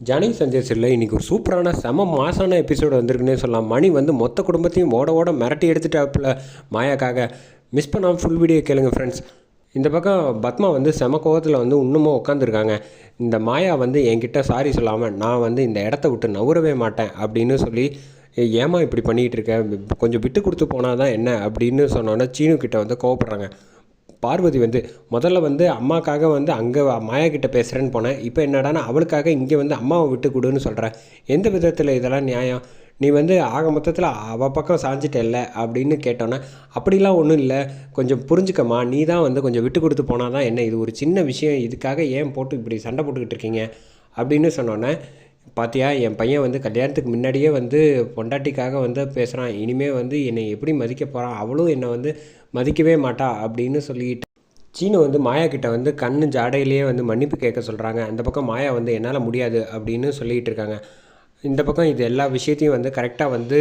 ஜானகி சஞ்சய் சில்ல இன்றைக்கி ஒரு சூப்பரான செம மாசான எபிசோடு வந்திருக்குன்னே சொல்லலாம். மணி வந்து மொத்த குடும்பத்தையும் ஓட ஓட மிரட்டி எடுத்துட்டாப்புல மாயாக்காக. மிஸ் பண்ணாமல் ஃபுல் வீடியோ கேளுங்க ஃப்ரெண்ட்ஸ் இந்த பக்கம் பத்மா வந்து செம கோவத்தில் வந்து இன்னமும் உட்காந்துருக்காங்க இந்த மாயா வந்து என்கிட்ட சாரி சொல்லாமல் நான் வந்து இந்த இடத்த விட்டு நவுறவே மாட்டேன் அப்படின்னு சொல்லி ஏமா ஏம்மா இப்படி பண்ணிகிட்டு இருக்க? கொஞ்சம் விட்டு கொடுத்து போனால் தான் என்ன? அப்படின்னு சொன்னோன்னே சீனு கிட்ட வந்து கோவப்படுறாங்க. பார்வதி வந்து முதல்ல வந்து அம்மாக்காக வந்து அங்கே மாயா கிட்ட பேசுகிறேன்னு போனேன். இப்போ என்னடானா அவளுக்காக இங்கே வந்து அம்மாவை விட்டு கொடுன்னு சொல்கிறேன் எந்த விதத்தில் இதெல்லாம் நியாயம்? நீ வந்து ஆக மொத்தத்தில் அவள் பக்கம் சாஞ்சிட்டல்ல? அப்படின்னு கேட்டோன்னே அப்படிலாம் ஒன்றும் இல்லை. கொஞ்சம் புரிஞ்சுக்கம்மா. நீ தான் வந்து கொஞ்சம் விட்டு கொடுத்து போனால் தான் என்ன இது? ஒரு சின்ன விஷயம். இதுக்காக ஏன் போட்டு இப்படி சண்டை போட்டுக்கிட்டு இருக்கீங்க? அப்படின்னு சொன்னோன்னே பாத்தியா என் பையன் வந்து கல்யாணத்துக்கு முன்னாடியே வந்து பொண்டாட்டிக்காக வந்து பேசுகிறான் இனிமேல் வந்து என்னை எப்படி மதிக்க போகிறான் அவளும் என்னை வந்து மதிக்கவே மாட்டா அப்படின்னு சொல்லிட்டு சீனு வந்து மாயா கிட்ட வந்து கண்ணு ஜாடையிலேயே வந்து மன்னிப்பு கேட்க சொல்கிறாங்க அந்த பக்கம் மாயா வந்து என்னால் முடியாது அப்படின்னு சொல்லிகிட்டு இருக்காங்க. இந்த பக்கம் இது எல்லா விஷயத்தையும் வந்து கரெக்டாக வந்து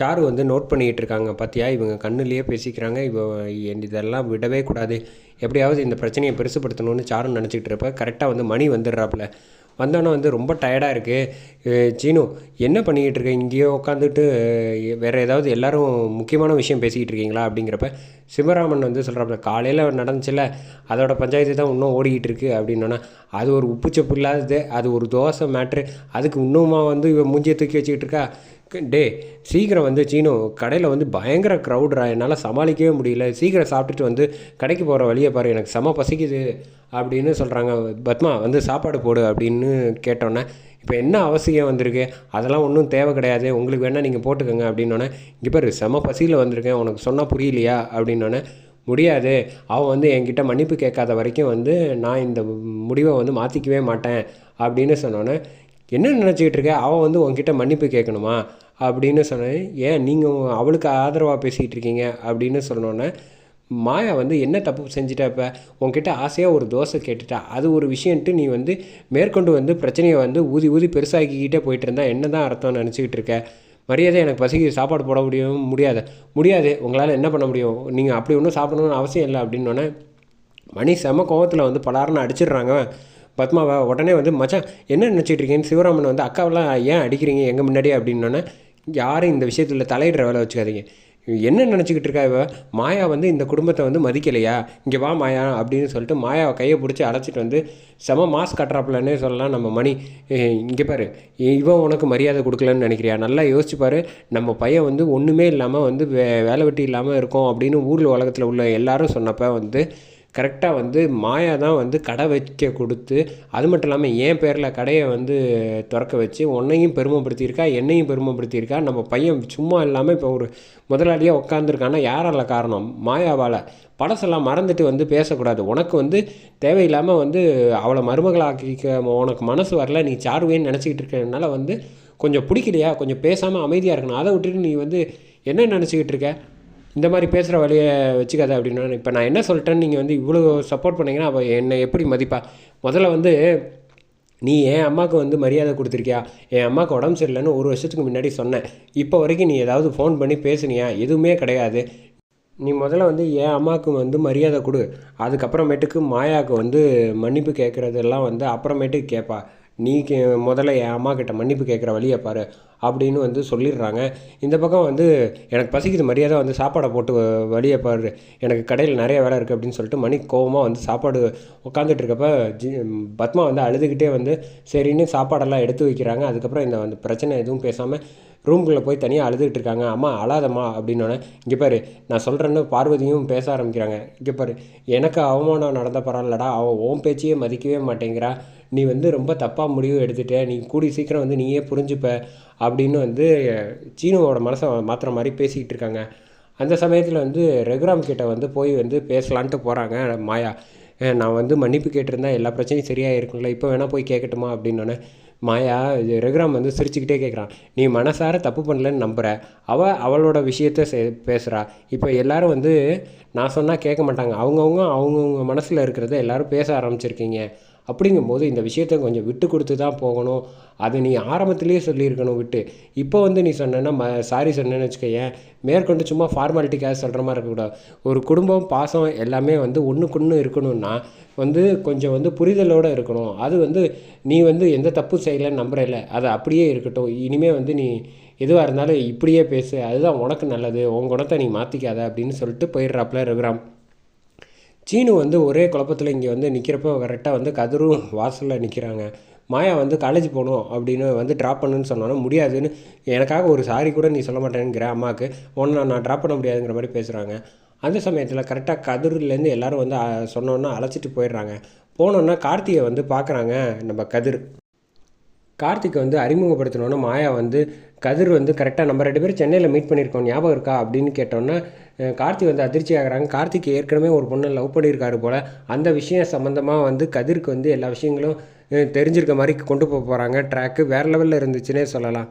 சாரு வந்து நோட் பண்ணிகிட்டு இருக்காங்க. பார்த்தியா இவங்க கண்ணுலேயே பேசிக்கிறாங்க. இவ இதெல்லாம் விடவே கூடாது. எப்படியாவது இந்த பிரச்சனையை பெருசுப்படுத்தணும்னு சாரு நினச்சிக்கிட்டு இருப்ப. கரெக்டாக வந்து மணி வந்துடுறாப்புல. வந்தோன்னே வந்து ரொம்ப டயர்டாக இருக்குது சீனு என்ன பண்ணிக்கிட்டு இருக்க? இங்கேயோ உட்காந்துட்டு வேறு ஏதாவது எல்லோரும் முக்கியமான விஷயம் பேசிக்கிட்டு இருக்கீங்களா? அப்படிங்கிறப்ப சிவராமன் வந்து சொல்கிறாப்புல காலையில் நடந்துச்சுல அதோட பஞ்சாயத்து தான் இன்னும் ஓடிக்கிட்டு இருக்குது அப்படின்னோன்னா அது ஒரு உப்புச்சப்பு இல்லாதது அது ஒரு தோசை மேட்ரு அதுக்கு இன்னுமா வந்து இவன் மூஞ்சியை தூக்கி வச்சுக்கிட்டு இருக்கா? டே சீக்கிரம் வந்து சீனோ கடையில் வந்து பயங்கர க்ரௌட்ரா என்னால் சமாளிக்கவே முடியல. சீக்கிரம் சாப்பிட்டுட்டு வந்து கடைக்கு போகிற வழியை பாரு எனக்கு செம பசிக்குது அப்படின்னு சொல்கிறாங்க பத்மா வந்து சாப்பாடு போடு அப்படின்னு கேட்டோன்னே இப்போ என்ன அவசியம் வந்திருக்கு? அதெல்லாம் ஒன்றும் தேவை கிடையாது. உங்களுக்கு வேணால் நீங்கள் போட்டுக்கோங்க அப்படின்னோடனே இங்கே பாரு செம பசியில் வந்திருக்கேன். உனக்கு சொன்னால் புரியலையா? அப்படின்னோடனே முடியாது. அவன் வந்து என்கிட்ட மன்னிப்பு கேட்காத வரைக்கும் வந்து நான் இந்த முடிவை வந்து மாற்றிக்கவே மாட்டேன் அப்படின்னு சொன்னோன்னே என்ன நினச்சிக்கிட்டு இருக்க? அவள் வந்து உங்ககிட்ட மன்னிப்பு கேட்கணுமா? அப்படின்னு சொன்னேன். ஏன்? நீங்கள் அவளுக்கு ஆதரவாக பேசிகிட்டு இருக்கீங்க? அப்படின்னு சொன்னோன்னே மாயா வந்து என்ன தப்பு செஞ்சிட்ட இப்போ உன்கிட்ட ஆசையாக ஒரு தோசை கேட்டுட்டா? அது ஒரு விஷயன்ட்டு நீ வந்து மேற்கொண்டு வந்து பிரச்சனையை வந்து ஊதி ஊதி பெருசாக்கிக்கிட்டே போயிட்டு இருந்தா என்ன தான் அர்த்தம் நினச்சிக்கிட்டு இருக்க? மரியாதை எனக்கு பசிக்கு சாப்பாடு போட முடியும்? முடியாது. முடியாது. உங்களால் என்ன பண்ண முடியும்? நீங்கள் அப்படி ஒன்றும் சாப்பிடணும்னு அவசியம் இல்லை. அப்படின்னோடனே மணி செம கோவத்தில் வந்து பலாருன்னு அடிச்சிடுறாங்க. பத்மாவை உடனே வந்து மச்சான் என்ன நினச்சிட்டு இருக்கீங்கன்னு சிவராமன் வந்து அக்காவெல்லாம் ஏன் அடிக்கிறீங்க? எங்கள் முன்னாடியே? அப்படின்னோன்னே யாரும் இந்த விஷயத்தில் தலையிடுற வேலை வச்சுக்காதீங்க. என்ன நினச்சிக்கிட்டு இருக்கா இவ? மாயா வந்து இந்த குடும்பத்தை வந்து மதிக்கலையா? இங்கே வா மாயா அப்படின்னு சொல்லிட்டு மாயாவை கையை பிடிச்சி அழைச்சிட்டு வந்து செம மாஸ் கட்டுறாப்புலன்னே சொல்லலாம் நம்ம மணி. இங்கே பாரு இவன் உனக்கு மரியாதை கொடுக்கலன்னு நினைக்கிறியா? நல்லா யோசிச்சு பாரு நம்ம பையன் வந்து ஒன்றுமே இல்லாமல் வந்து வே வேலை வெட்டி இல்லாமல் இருக்கோம் அப்படின்னு ஊரில் உலகத்தில் உள்ள எல்லாரும் சொன்னப்போ வந்து கரெக்டாக வந்து மாயா தான் வந்து கடை வைக்க கொடுத்து அது மட்டும் இல்லாமல் என் பேரில் கடையை வந்து திறக்க வச்சு உன்னையும் பெருமைப்படுத்தியிருக்கா என்னையும் பெருமைப்படுத்தியிருக்கா நம்ம பையன் சும்மா இல்லாமல் இப்போ ஒரு முதலாளியாக உட்காந்துருக்கான்னா யாரால காரணம்? மாயாவால். பழசெல்லாம் மறந்துட்டு வந்து பேசக்கூடாது. உனக்கு வந்து தேவையில்லாமல் வந்து அவளை மருமகளாக்கிக்க உனக்கு மனசு வரல நீ சாருவேன்னு நினச்சிக்கிட்டு இருக்கிறதுனால வந்து கொஞ்சம் பிடிக்கலையா? கொஞ்சம் பேசாமல் அமைதியாக இருக்கணும். அதை விட்டுட்டு நீ வந்து என்ன நினச்சிக்கிட்டு இருக்க? இந்த மாதிரி பேசுகிற வழியை வச்சுக்காத அப்படின்னா இப்போ நான் என்ன சொல்லிட்டேன்னு நீங்கள் வந்து இவ்வளோ சப்போர்ட் பண்ணிங்கன்னா அவள் என்னை எப்படி மதிப்பா? முதல்ல வந்து நீ என் அம்மாவுக்கு வந்து மரியாதை கொடுத்துருக்கியா? என் அம்மாவுக்கு உடம்பு சரியில்லைன்னு ஒரு வருஷத்துக்கு முன்னாடி சொன்னேன். இப்போ வரைக்கும் நீ ஏதாவது ஃபோன் பண்ணி பேசுனியா? எதுவுமே கிடையாது. நீ முதல்ல வந்து என் அம்மாவுக்கு வந்து மரியாதை கொடு. அதுக்கப்புறமேட்டுக்கு மாயாவுக்கு வந்து மன்னிப்பு கேட்குறதெல்லாம் வந்து அப்புறமேட்டுக்கு கேட்பா நீ கே முதல்ல என் அம்மா கிட்ட மன்னிப்பு கேட்குற வழியை பாரு. அப்படின்னு வந்து சொல்லிடுறாங்க. இந்த பக்கம் வந்து எனக்கு பசிக்குது மரியாதை வந்து சாப்பாடை போட்டு வழியை பாரு. எனக்கு கடையில் நிறைய வேலை இருக்குது அப்படின்னு சொல்லிட்டு மணி கோவமாக வந்து சாப்பாடு உட்காந்துட்டு இருக்கப்ப ஜி பத்மா வந்து அழுதுகிட்டே வந்து சரின்னு சாப்பாடெல்லாம் எடுத்து வைக்கிறாங்க. அதுக்கப்புறம் இந்த வந்து பிரச்சனை எதுவும் பேசாமல் ரூம்குள்ளே போய் தனியாக அழுதுகிட்டு இருக்காங்க. அம்மா அழாதம்மா அப்படின்னோடனே இங்கே பாரு நான் சொல்கிறேன்னு பார்வதியும் பேச ஆரம்பிக்கிறாங்க. இங்கே பாரு எனக்கு அவமானம் நடந்த பரவாயில்லடா அவன் உன் பேச்சையே மதிக்கவே மாட்டேங்கிறா. நீ வந்து ரொம்ப தப்பாக முடிவு எடுத்துட்ட நீ கூடி சீக்கிரம் வந்து நீயே புரிஞ்சுப்ப அப்படின்னு வந்து சீனுவோட மனசை மாற்றுற மாதிரி பேசிக்கிட்டு இருக்காங்க. அந்த சமயத்தில் வந்து ரகுராம் கிட்ட வந்து போய் வந்து பேசலான்ட்டு போகிறாங்க மாயா. நான் வந்து மன்னிப்பு கேட்டிருந்தா எல்லா பிரச்சனையும் சரியாக இருக்குங்களா இப்போ வேணால் போய் கேட்கட்டுமா? அப்படின்னோடனே மாயா இது ரகுராம் வந்து சிரிச்சுக்கிட்டே கேட்குறான் நீ மனசார தப்பு பண்ணலன்னு நம்புற. அவள் அவளோட விஷயத்த சே பேசுகிறா இப்போ எல்லாரும் வந்து நான் சொன்னால் கேட்க மாட்டாங்க. அவங்கவுங்க அவங்கவுங்க மனசில் இருக்கிறத எல்லாரும் பேச ஆரம்பிச்சிருக்கீங்க. அப்படிங்கும்போது இந்த விஷயத்த கொஞ்சம் விட்டு கொடுத்து தான் போகணும். அது நீ ஆரம்பத்திலேயே சொல்லியிருக்கணும் விட்டு. இப்போ வந்து நீ சொன்னேன்னா ம சாரி சொன்னேன்னு வச்சுக்கோயேன். மேற்கொண்டு சும்மா ஃபார்மாலிட்டிக்காக சொல்கிற மாதிரி இருக்கக்கூடாது. ஒரு குடும்பம் பாசம் எல்லாமே வந்து ஒன்றுக்குன்னு இருக்கணும்னா வந்து கொஞ்சம் வந்து புரிதலோடு இருக்கணும். அது வந்து நீ வந்து எந்த தப்பு செய்யலைன்னு நம்புறல அது அப்படியே இருக்கட்டும். இனிமேல் வந்து நீ எதுவாக இருந்தாலும் இப்படியே பேசு. அதுதான் உனக்கு நல்லது. உன் குணத்தை நீ மாற்றிக்காத அப்படின்னு சொல்லிட்டு போயிடுறாப்புல ரகுராம். சீனு வந்து ஒரே குழப்பத்தில் இங்கே வந்து நிற்கிறப்போ கரெக்டாக வந்து கதிரும் வாசலில் நிற்கிறாங்க மாயா வந்து காலேஜ் போகணும் அப்படின்னு வந்து ட்ராப் பண்ணுன்னு சொன்னாலும் முடியாதுன்னு எனக்காக ஒரு சாரி கூட நீ சொல்ல மாட்டேங்கிற அம்மாவுக்கு ஒன்று நான் ட்ராப் பண்ண முடியாதுங்கிற மாதிரி பேசுகிறாங்க அந்த சமயத்தில் கரெக்டாக கதிர்லேருந்து எல்லோரும் வந்து சொன்னோன்னா அழைச்சிட்டு போயிடுறாங்க. போனோன்னா கார்த்திகை வந்து பார்க்குறாங்க நம்ம கதிர். கார்த்திக் வந்து அறிமுகப்படுத்தினோன்னே மாயா வந்து கதிர் வந்து கரெக்டாக நம்ம ரெண்டு பேரும் சென்னையில் மீட் பண்ணியிருக்கோம் ஞாபகம் இருக்கா அப்படின்னு கேட்டோன்னே கார்த்திக் வந்து அதிர்ச்சி ஆகிறாங்க. கார்த்திக் ஏற்கனவே ஒரு பொண்ணை லவ் பண்ணியிருக்காரு போல். அந்த விஷயம் சம்மந்தமாக வந்து கதிர்க்கு வந்து எல்லா விஷயங்களும் தெரிஞ்சிருக்க மாதிரி கொண்டு போக போகிறாங்க ட்ராக்கு வேறு லெவலில் இருந்துச்சுன்னே சொல்லலாம்.